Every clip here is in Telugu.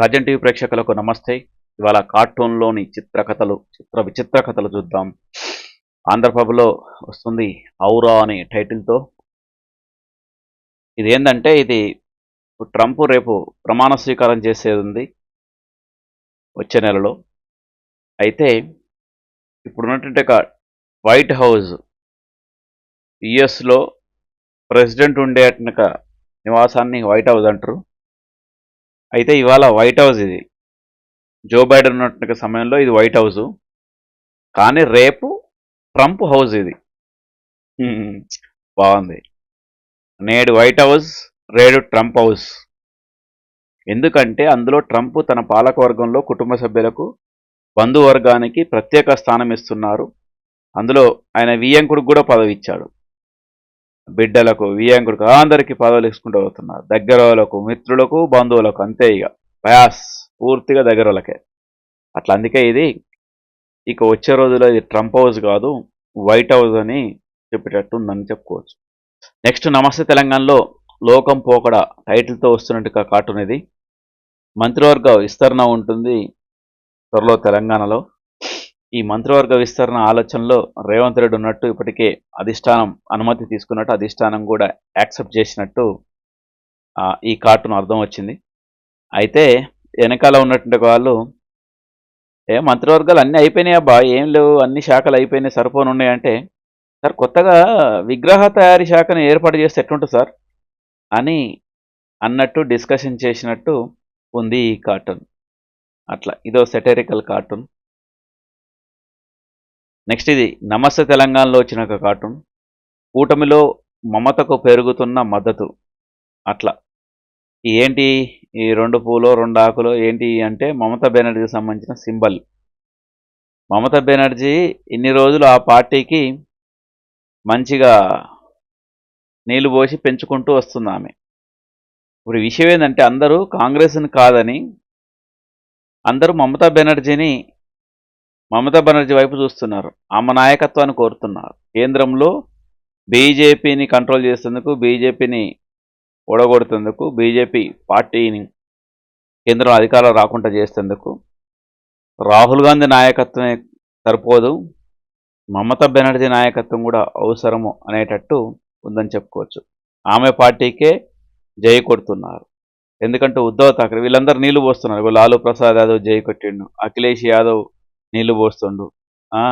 రాజన్ టీవీ ప్రేక్షకులకు నమస్తే. ఇవాళ కార్టూన్లోని చిత్రకథలు చిత్ర విచిత్ర కథలు చూద్దాం. ఆంధ్రప్రభలో వస్తుంది ఔరా అనే టైటిల్తో. ఇది ఏంటంటే ఇది ట్రంప్ రేపు ప్రమాణ స్వీకారం చేసేది ఉంది వచ్చే నెలలో. అయితే ఇప్పుడున్నటువంటి ఒక వైట్ హౌస్ యుఎస్లో ప్రెసిడెంట్ ఉండే నివాసాన్ని వైట్ హౌస్ అంటారు. అయితే ఇవాళ వైట్ హౌస్ ఇది. జో బైడెన్ ఉన్నటువంటి సమయంలో ఇది వైట్ హౌస్ కానీ రేపు ట్రంప్ హౌస్ ఇది. బాగుంది. నేడు వైట్ హౌస్ రేడు ట్రంప్ హౌస్ ఎందుకంటే అందులో ట్రంప్ తన పాలకవర్గంలో కుటుంబ సభ్యులకు బంధువర్గానికి ప్రత్యేక స్థానం ఇస్తున్నారు. అందులో ఆయన వియంకుడికి కూడా పదవి ఇచ్చాడు. బిడ్డలకు వియాంకుడికి అందరికీ పదవులు ఇచ్చుకుంటూ పోతున్నారు. దగ్గర వాళ్ళకు మిత్రులకు బంధువులకు అంతే ఇక. ప్రయాస్ పూర్తిగా దగ్గర వాళ్ళకే అట్లా అందుకే ఇది ఇక వచ్చే రోజుల్లో ఇది ట్రంప్ హౌస్ కాదు వైట్ హౌస్ అని చెప్పేటట్టు ఉందని చెప్పుకోవచ్చు. నెక్స్ట్ నమస్తే తెలంగాణలో లోకం పోకడ టైటిల్తో వస్తున్నట్టుగా కార్టూన్ ఇది. మంత్రివర్గ విస్తరణ ఉంటుంది త్వరలో తెలంగాణలో. ఈ మంత్రివర్గ విస్తరణ ఆలోచనలో రేవంత్ రెడ్డి ఉన్నట్టు ఇప్పటికే అధిష్టానం అనుమతి తీసుకున్నట్టు అధిష్టానం కూడా యాక్సెప్ట్ చేసినట్టు ఈ కార్టూన్ అర్థం వచ్చింది. అయితే వెనకాల ఉన్నటువంటి వాళ్ళు ఏ మంత్రివర్గాలు అన్నీ అయిపోయినాయి అబ్బా ఏం లేవు అన్ని శాఖలు అయిపోయినాయి సరిపోను ఉన్నాయంటే సార్ కొత్తగా విగ్రహ తయారీ శాఖను ఏర్పాటు చేస్తే ఎట్లుంటుంది సార్? అని అన్నట్టు డిస్కషన్ చేసినట్టు ఉంది ఈ కార్టూన్. అట్లా ఇదో సెటరికల్ కార్టూన్. నెక్స్ట్ ఇది నమస్తే తెలంగాణలో వచ్చిన ఒక కార్టూన్. కూటమిలో మమతకు పెరుగుతున్న మద్దతు. అట్లా. ఏంటి ఈ రెండు పూలు రెండు ఆకులు ఏంటి అంటే మమతా బెనర్జీకి సంబంధించిన సింబల్. మమతా బెనర్జీ ఇన్ని రోజులు ఆ పార్టీకి మంచిగా నీళ్ళు పోసి పెంచుకుంటూ వస్తుంది ఆమె. ఇప్పుడు విషయం ఏంటంటే అందరూ కాంగ్రెస్ని కాదని అందరూ మమతా బెనర్జీని మమతా బెనర్జీ వైపు చూస్తున్నారు. ఆమె నాయకత్వాన్ని కోరుతున్నారు. కేంద్రంలో బీజేపీని కంట్రోల్ చేసేందుకు బీజేపీని ఓడగొడుతుందుకు బీజేపీ పార్టీని కేంద్రం అధికారం రాకుండా చేసేందుకు రాహుల్ గాంధీ నాయకత్వమే సరిపోదు. మమతా బెనర్జీ నాయకత్వం కూడా అవసరము అనేటట్టు ఉందని చెప్పుకోవచ్చు. ఆమె పార్టీకే జై కొడుతున్నారు. ఎందుకంటే ఉద్ధవ్ ఠాక్రే వీళ్ళందరూ నీళ్ళు పోస్తున్నారు. లాలూ ప్రసాద్ యాదవ్ జై కొట్టిండు అఖిలేష్ యాదవ్ నీళ్ళు పోస్తుండు. ఆ,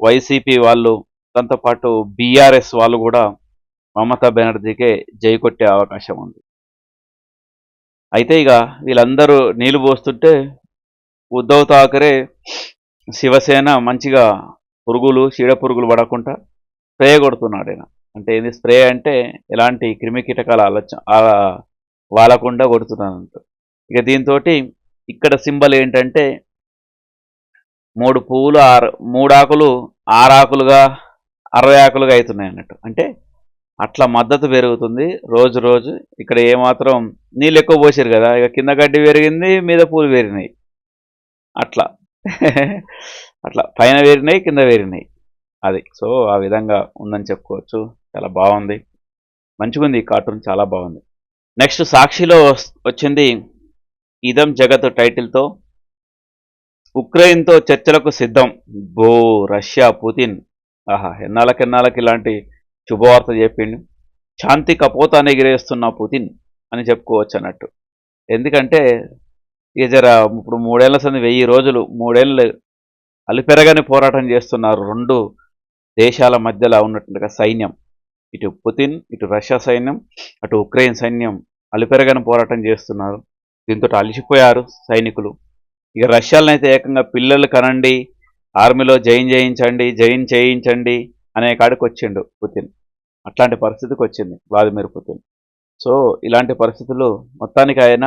వైసీపీ వాళ్ళు దాంతో పాటు బీఆర్ఎస్ వాళ్ళు కూడా మమతా బెనర్జీకే జై కొట్టే అవకాశం ఉంది. అయితే ఇక వీళ్ళందరూ నీళ్ళు పోస్తుంటే ఉద్ధవ్ థాకరే శివసేన మంచిగా పురుగులు చీడ పురుగులు పడకుండా స్ప్రే కొడుతున్నాడు ఆయన అంటే ఏంది స్ప్రే అంటే ఎలాంటి క్రిమి కీటకాలు ఆలోచన వాలకుండా కొడుతున్నాడు ఇక దీంతో ఇక్కడ సింబల్ ఏంటంటే మూడు పువ్వులు ఆరు మూడు ఆకులు అరవై ఆకులుగా అవుతున్నాయి అన్నట్టు. అంటే అట్లా మద్దతు పెరుగుతుంది రోజు రోజు. ఇక్కడ ఏమాత్రం నీళ్ళు ఎక్కువ పోసారు కదా ఇక కింద గడ్డి పెరిగింది మీద పూలు పెరిగినాయి. అట్లా. అట్లా. పైన వేరినాయి కింద పెరిగినాయి. అది. సో ఆ విధంగా ఉందని చెప్పుకోవచ్చు. చాలా బాగుంది. మంచిగుంది ఈ కార్టూన్. చాలా బాగుంది. నెక్స్ట్ సాక్షిలో వస్- వచ్చింది ఇదం జగత్ టైటిల్తో. ఉక్రెయిన్తో చర్చలకు సిద్ధం. బో రష్యా పుతిన్. ఆహా ఎన్నాళ్ళకెన్నాళ్ళకి ఇలాంటి శుభవార్త చెప్పిండు. శాంతి కపోతాన్ని ఎగిరేస్తున్న పుతిన్ అని చెప్పుకోవచ్చు అన్నట్టు ఎందుకంటే ఇక జర ఇప్పుడు మూడేళ్ళ సంది వెయ్యి రోజులు మూడేళ్ళు అలిపెరగని పోరాటం చేస్తున్నారు రెండు దేశాల మధ్యలో ఉన్నట్టుగా సైన్యం. ఇటు పుతిన్ ఇటు రష్యా సైన్యం అటు ఉక్రెయిన్ సైన్యం అలిపెరగని పోరాటం చేస్తున్నారు. దీంతో అలిసిపోయారు సైనికులు. ఇక రష్యాలను అయితే ఏకంగా పిల్లలు కనండి ఆర్మీలో జైన్ చేయించండి జైన్ చేయించండి అనే కాడికి వచ్చిండు పుతిన్. అట్లాంటి పరిస్థితికి వచ్చింది వ్లాదిమిర్ పుతిన్. సో ఇలాంటి పరిస్థితులు మొత్తానికి ఆయన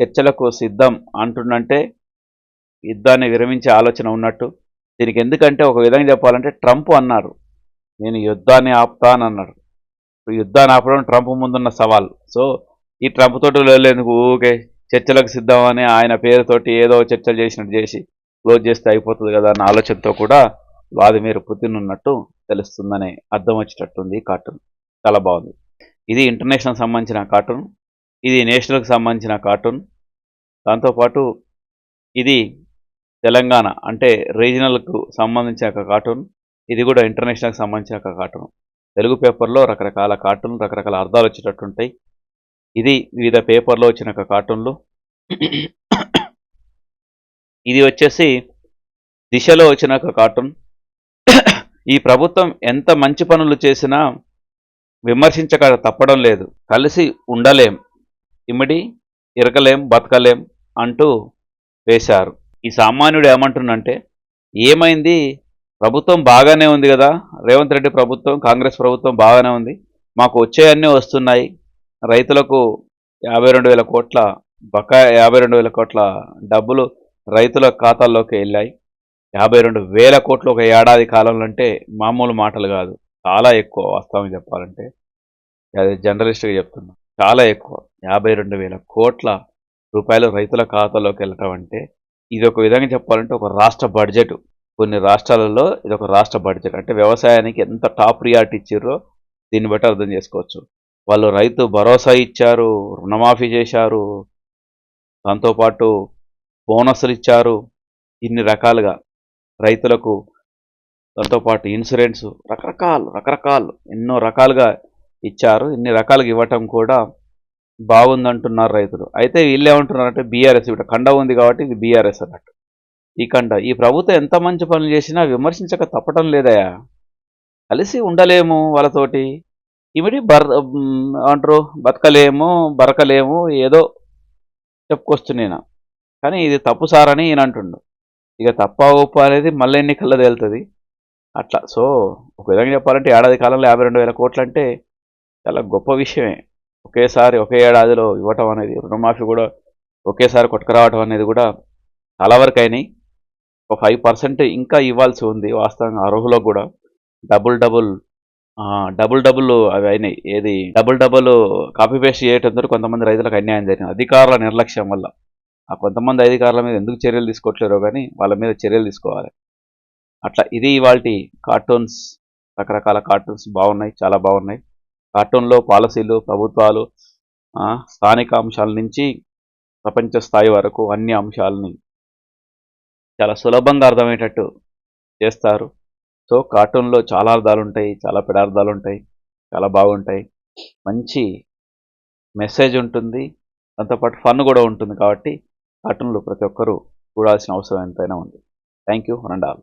చర్చలకు సిద్ధం అంటుండంటే యుద్ధాన్ని విరమించే ఆలోచన ఉన్నట్టు. దీనికి ఎందుకంటే ఒక విధంగా చెప్పాలంటే ట్రంప్ అన్నారు నేను యుద్ధాన్ని ఆపుతా యుద్ధాన్ని ఆపడం ట్రంప్ ముందున్న సవాల్. సో ఈ ట్రంప్ తోటి వెళ్ళేందుకు ఊకే చర్చలకు సిద్ధమని ఆయన పేరుతోటి ఏదో చర్చలు చేసినట్టు చేసి క్లోజ్ చేస్తే అయిపోతుంది కదా అన్న ఆలోచనతో కూడా వ్లాదిమిర్ పుతిన్ ఉన్నట్టు తెలుస్తుందని అర్థం వచ్చేటట్టుంది కార్టూన్. చాలా బాగుంది. ఇది ఇంటర్నేషనల్ సంబంధించిన కార్టూన్. ఇది నేషనల్కి సంబంధించిన కార్టూన్. దాంతోపాటు ఇది తెలంగాణ అంటే రీజనల్కు సంబంధించిన ఒక కార్టూన్. ఇది కూడా ఇంటర్నేషనల్కి సంబంధించిన ఒక కార్టూన్. తెలుగు పేపర్లో రకరకాల కార్టూన్ రకరకాల అర్థాలు వచ్చేటట్టుంటాయి ఇది వివిధ పేపర్లో వచ్చిన ఒక కార్టూన్లు. ఇది వచ్చేసి దిశలో వచ్చిన ఒక కార్టూన్. ఈ ప్రభుత్వం ఎంత మంచి పనులు చేసినా విమర్శించక తప్పడం లేదు. కలిసి ఉండలేం. ఇమిడి ఇరకలేం బతకలేం అంటూ వేశారు. ఈ సామాన్యుడు ఏమంటుండంటే ఏమైంది? ప్రభుత్వం బాగానే ఉంది కదా. రేవంత్ రెడ్డి ప్రభుత్వం కాంగ్రెస్ ప్రభుత్వం బాగానే ఉంది. మాకు వచ్చేయన్నీ వస్తున్నాయి. రైతులకు యాభై రెండు వేల కోట్ల బకా యాభై రెండు వేల కోట్ల డబ్బులు రైతుల ఖాతాల్లోకి వెళ్ళాయి. యాభై రెండు వేల కోట్లు ఒక ఏడాది కాలంలో అంటే మామూలు మాటలు కాదు. చాలా ఎక్కువ వాస్తవం చెప్పాలంటే. అది జర్నలిస్ట్గా చెప్తున్నా. చాలా ఎక్కువ. యాభై రెండు వేల కోట్ల రూపాయలు రైతుల ఖాతాలోకి వెళ్ళటం అంటే ఇది ఒక విధంగా చెప్పాలంటే ఒక రాష్ట్ర బడ్జెట్. కొన్ని రాష్ట్రాలలో ఇది ఒక రాష్ట్ర బడ్జెట్. అంటే వ్యవసాయానికి ఎంత టాప్ ప్రియారిటీ ఇచ్చారో దీన్ని బట్టి అర్థం చేసుకోవచ్చు. వాళ్ళు రైతు భరోసా ఇచ్చారు రుణమాఫీ చేశారు దాంతోపాటు బోనస్లు ఇచ్చారు ఇన్ని రకాలుగా రైతులకు దాంతోపాటు ఇన్సూరెన్స్ రకరకాలు రకరకాలు ఎన్నో రకాలుగా ఇచ్చారు ఇన్ని రకాలుగా ఇవ్వటం కూడా బాగుందంటున్నారు రైతులు. అయితే వీళ్ళు ఏమంటున్నారంటే బీఆర్ఎస్ ఇప్పుడు కండ ఉంది కాబట్టి ఇది బీఆర్ఎస్ అన్నట్టు. ఈ కండ ఈ ప్రభుత్వం ఎంత మంచి పనులు చేసినా విమర్శించక తప్పటం లేదయా? కలిసి ఉండలేము వాళ్ళతోటి. ఇమిడి బర్ అంటారు బతకలేము బరకలేము ఏదో చెప్పుకొస్తున్నాను కానీ ఇది తప్పు సార్ అని ఈయన అంటుండు. ఇక తప్ప ఉప్పు అనేది మళ్ళీ ఎన్నికల్లో తేలుతుంది? అట్లా. సో ఒక విధంగా చెప్పాలంటే ఏడాది కాలంలో యాభై రెండు వేల కోట్లు అంటే చాలా గొప్ప విషయమే. ఒకేసారి ఒకే ఏడాదిలో ఇవ్వటం అనేది రుణమాఫీ కూడా ఒకేసారి కొట్టుకురావటం అనేది కూడా చాలా వరకు అయినాయి. ఒక ఫైవ్ పర్సెంట్ ఇంకా ఇవ్వాల్సి ఉంది వాస్తవంగా అర్హులకు కూడా. డబుల్ డబుల్ డబుల్ డబుల్ అవి అయినాయి. ఏది? డబుల్ డబుల్ కాపీ పేస్ట్ చేయటంతో కొంతమంది రైతులకు అన్యాయం జరిగింది. అధికారుల నిర్లక్ష్యం వల్ల. ఆ కొంతమంది అధికారుల మీద ఎందుకు చర్యలు తీసుకోవట్లేరో కానీ వాళ్ళ మీద చర్యలు తీసుకోవాలి. అట్లా ఇది ఇవాళ కార్టూన్స్ రకరకాల కార్టూన్స్ బాగున్నాయి చాలా బాగున్నాయి. కార్టూన్లో పాలసీలు ప్రభుత్వాలు స్థానిక అంశాల నుంచి ప్రపంచ స్థాయి వరకు అన్ని అంశాలని చాలా సులభంగా అర్థమయ్యేటట్టు చేస్తారు. సో కార్టూన్లో చాలా అర్థాలు ఉంటాయి చాలా పెడార్థాలు ఉంటాయి చాలా బాగుంటాయి. మంచి మెసేజ్ ఉంటుంది దాంతోపాటు ఫన్ కూడా ఉంటుంది కాబట్టి కార్టూన్లు ప్రతి ఒక్కరూ చూడాల్సిన అవసరం ఎంతైనా ఉంది. Thank you and all.